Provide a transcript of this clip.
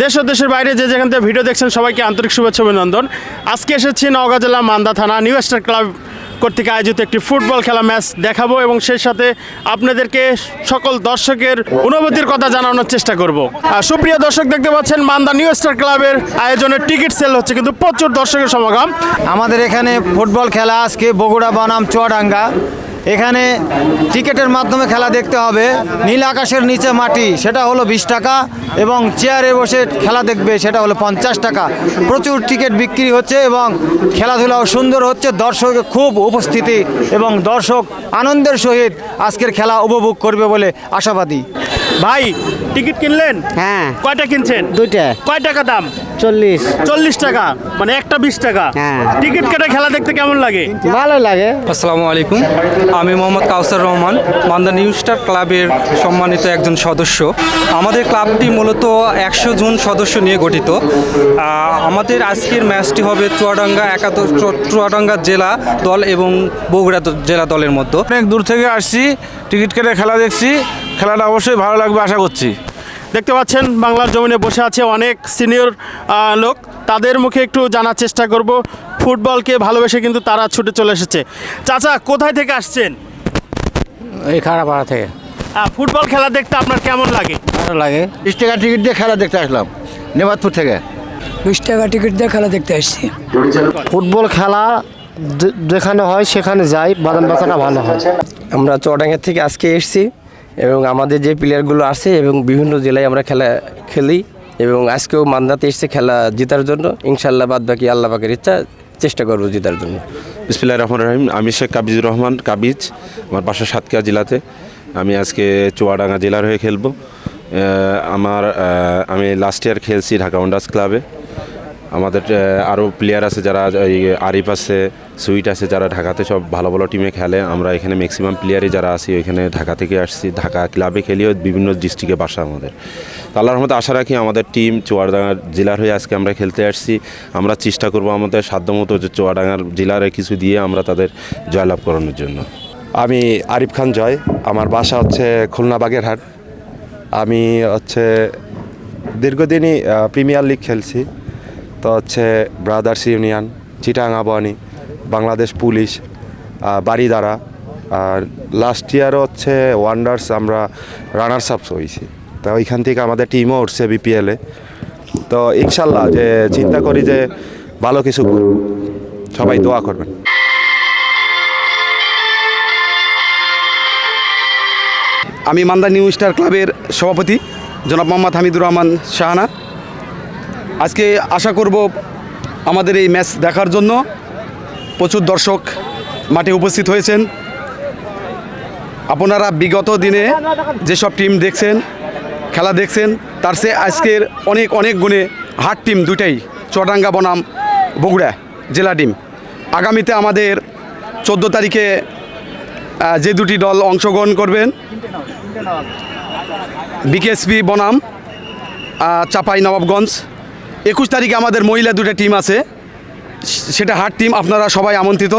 দেশ ও দেশের বাইরে যে যেখান থেকে ভিডিও দেখছেন সবাইকে আন্তরিক শুভেচ্ছা অভিনন্দন। আজকে এসেছি নওগাঁ জেলা মান্দা থানা, নিউ স্টার ক্লাব কর্তৃক আয়োজিত একটি ফুটবল খেলা ম্যাচ দেখাবো এবং সেই সাথে আপনাদেরকে সকল দর্শকের অনুভূতির কথা জানানোর চেষ্টা করব। সুপ্রিয় দর্শক, দেখতে পাচ্ছেন মান্দা নিউ স্টার ক্লাবের আয়োজনে টিকিট সেল হচ্ছে কিন্তু প্রচুর দর্শকের সমাগম। আমাদের এখানে ফুটবল খেলা আজকে বগুড়া বনাম চুয়াডাঙ্গা। এখানে টিকেটের মাধ্যমে খেলা দেখতে হবে। নীল আকাশের নিচে মাটি, সেটা হলো বিশ টাকা এবং চেয়ারে বসে খেলা দেখবে, সেটা হলো পঞ্চাশ টাকা। প্রচুর টিকিট বিক্রি হচ্ছে এবং খেলাধুলাও সুন্দর হচ্ছে। দর্শকের খুব উপস্থিতি এবং দর্শক আনন্দের সহিত আজকের খেলা উপভোগ করবে বলে আশাবাদী। ভাই টিকিট কিনলেন? হ্যাঁ। কয়টা কিনছেন? দুইটা। কয় টাকা দাম? চল্লিশ। চল্লিশ টাকা? মানে একটা বিশ টাকা? হ্যাঁ। টিকিট কেটে খেলা দেখতে কেমন লাগে? ভালো লাগে। আসসালামু আলাইকুম। আমি মোহাম্মদ কাউসার রহমান মান্দা নিউ স্টার ক্লাবের সম্মানিত একজন সদস্য। আমাদের ক্লাবটি মূলত একশো জন সদস্য নিয়ে গঠিত। আমাদের আজকের ম্যাচটি হবে চুয়াডাঙ্গা একাদশ চু- চুয়াডাঙ্গা জেলা দল এবং বগুড়া জেলা দলের মধ্যে। অনেক দূর থেকে আসছি টিকিট কেটে খেলা দেখছি। খেলাটা অবশ্যই ভালো লাগবে আশা করছি। দেখতে পাচ্ছেন বাংলার জমিনে বসে আছে অনেক সিনিয়র লোক। তাদের মুখে একটু জানার চেষ্টা করব। ফুটবলকে ভালোবেসে কিন্তু তারা ছুটে চলে এসেছে। চাচা কোথায় থেকে আসছেন? এই খারাপাড়া থেকে। আহ, ফুটবল খেলা দেখতে আপনার কেমন লাগে? ভালো লাগে। বিশ টাকা টিকিট দিয়ে খেলা দেখতে আসলাম নেবাদপুর থেকে। বিশ টাকা টিকিট দিয়ে খেলা দেখতে আসছি। ফুটবল খেলা যেখানে হয় সেখানে যাই বাদাম বাঁচাটা ভালো হয়। আমরা চটাঙ্গের থেকে আজকে এসেছি। এবং আমাদের যে প্লেয়ারগুলো আছে এবং বিভিন্ন জেলায় আমরা খেলা খেলি এবং আজকেও মান্দাতে এসেছে খেলা জেতার জন্য। ইনশাল্লাহ বাদ বাকি আল্লাহ পাকের ইচ্ছা, চেষ্টা করব জেতার জন্য। বিসমিল্লাহ রহমান রহিম। আমি শেখ কাবিজুর রহমান, কাবিজ, আমার বাসা সাতক্ষীরা জেলাতে। আমি আজকে চুয়াডাঙ্গা জেলার হয়ে খেলব। আমার আমি লাস্ট ইয়ার খেলছি ঢাকা ওয়ান্ডার্স ক্লাবে আমাদের আরও প্লেয়ার আছে যারা, এই আরিফ আছে, সুইট আছে যারা ঢাকাতে সব ভালো ভালো টিমে খেলে। আমরা এখানে ম্যাক্সিমাম প্লেয়ারই যারা আছি, ওইখানে ঢাকা থেকে আসছি। ঢাকা ক্লাবে খেলিও বিভিন্ন ডিস্ট্রিক্টে বাসা আমাদের। তো আল্লাহর আশা রাখি আমাদের টিম চুয়াডাঙ্গা জেলার হয়ে আজকে আমরা খেলতে আসছি। আমরা চেষ্টা করব আমাদের সাধ্যমতো যে চুয়াডাঙ্গার জেলার কিছু দিয়ে আমরা তাদের জয়লাভ করানোর জন্য। আমি আরিফ খান জয়। আমার বাসা হচ্ছে খুলনা বাগেরহাট। আমি হচ্ছে দীর্ঘদিনই প্রিমিয়ার লিগ খেলছি। তো হচ্ছে Brothers Union Chittagong Abahani Bangladesh police আহ, বারিদারা আর লাস্ট ইয়ার হচ্ছে ওয়ান্ডার্স আমরা রানার্স আপস হয়েছি। তো ওইখান থেকে আমাদের টিমও উঠছে বিপিএলে তো ইনশাল্লাহ যে চিন্তা করি যে ভালো কিছু সবাই দোয়া করবেন। আমি মান্দা নিউ স্টার ক্লাবের সভাপতি জনাব মোহাম্মদ হামিদুর রহমান শাহানা। আজকে আশা করব আমাদের এই ম্যাচ দেখার জন্য প্রচুর দর্শক মাঠে উপস্থিত হয়েছেন। আপনারা বিগত দিনে যেসব টিম দেখছেন, খেলা দেখছেন, তার সে আজকের অনেক অনেক গুণে হাট টিম দুইটাই, চুয়াডাঙ্গা, বনাম, বগুড়া জেলা টিম। আগামীতে আমাদের চোদ্দ তারিখে যে দুটি দল অংশগ্রহণ করবেন, বিকেএসপি, বনাম চাপাই, নবাবগঞ্জ একুশ তারিখে আমাদের মহিলা দুটো টিম আছে। সেটা হাট টিম আপনারা সবাই আমন্ত্রিত।